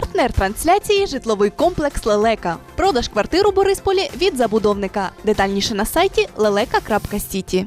Партнер трансляції житловий комплекс Лелека. Продаж квартир у Борисполі від забудовника. Детальніше на сайті leleka.city.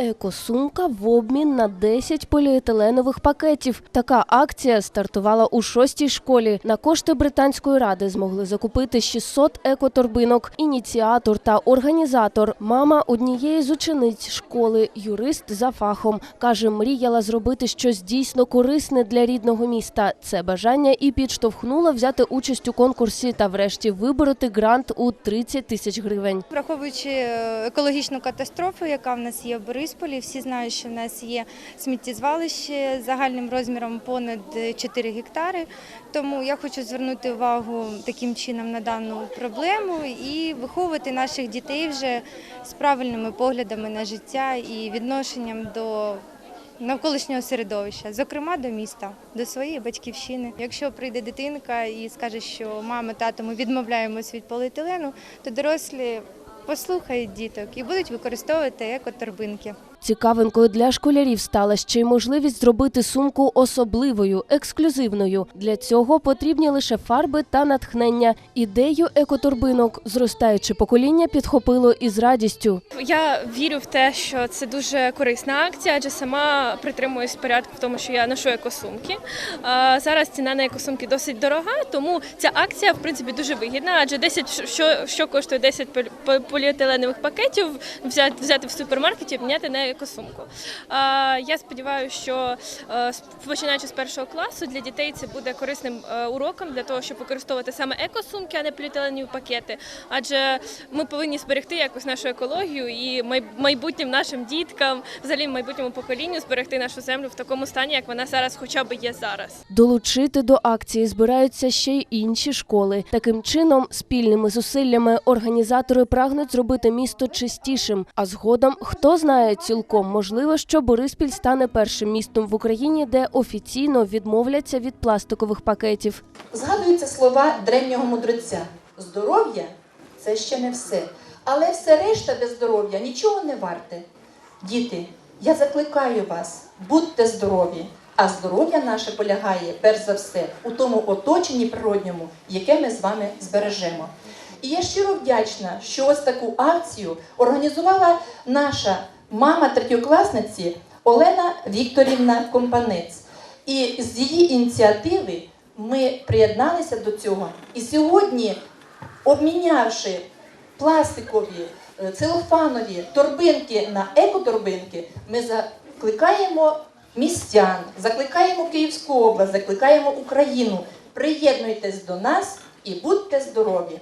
Екосумка в обмін на 10 поліетиленових пакетів. Така акція стартувала у шостій школі. На кошти британської ради змогли закупити 600 екоторбинок. Ініціатор та організатор, мама однієї з учениць школи, юрист за фахом, каже, мріяла зробити щось дійсно корисне для рідного міста. Це бажання і підштовхнула взяти участь у конкурсі та, врешті, вибороти грант у 30 тисяч гривень. Враховуючи е, екологічну катастрофу, яка в нас є в Борисполі, всі знають, що в нас є сміттєзвалище загальним розміром понад 4 гектари. Тому я хочу звернути увагу таким чином на дану проблему і виховувати наших дітей вже з правильними поглядами на життя і відношенням до навколишнього середовища, зокрема до міста, до своєї батьківщини. Якщо прийде дитинка і скаже, що мама, тато, ми відмовляємось від поліетилену, то дорослі послухають діток і будуть використовувати екоторбинки. Цікавинкою для школярів стала ще й можливість зробити сумку особливою, ексклюзивною. Для цього потрібні лише фарби та натхнення. Ідею екоторбинок зростаюче покоління підхопило із радістю. Я вірю в те, що це дуже корисна акція, адже сама притримуюсь порядку в тому, що я ношу екосумки. Зараз ціна на екосумки досить дорога, тому ця акція в принципі дуже вигідна, адже 10, що, що коштує 10 полі- поліетиленових пакетів взяти, взяти в супермаркеті і обміняти на екосумку. А, Я сподіваюся, що е, починаючи з першого класу для дітей це буде корисним е, уроком для того, щоб використовувати саме екосумки, а не поліетиленові пакети. Адже ми повинні зберегти якось нашу екологію і май- майбутнім нашим діткам, взагалі майбутньому поколінню зберегти нашу землю в такому стані, як вона зараз, хоча б є зараз. Долучити до акції збираються ще й інші школи. Таким чином, спільними зусиллями організатори прагнуть зробити місто чистішим. А згодом, хто знає, цілком можливо, що Бориспіль стане першим містом в Україні, де офіційно відмовляться від пластикових пакетів. Згадуються слова древнього мудреця: здоров'я це ще не все, але все решта без здоров'я нічого не варте. Діти, я закликаю вас, будьте здорові, а здоров'я наше полягає перш за все у тому оточенні природньому, яке ми з вами збережемо. І я щиро вдячна, що ось таку акцію організувала наша мама третьокласниці Олена Вікторівна Компанець. І з її ініціативи ми приєдналися до цього. І сьогодні, обмінявши пластикові, е, целофанові торбинки на екоторбинки, ми закликаємо містян, закликаємо Київську область, закликаємо Україну. Приєднуйтесь до нас і будьте здорові.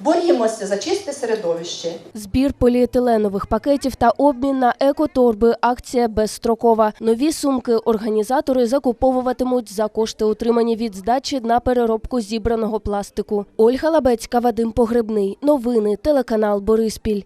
Борімося за чисте середовище. Збір поліетиленових пакетів та обмін на екоторби. Акція безстрокова. Нові сумки організатори закуповуватимуть за кошти, отримані від здачі на переробку зібраного пластику. Ольга Лабецька, Вадим Погребний. Новини телеканал Бориспіль.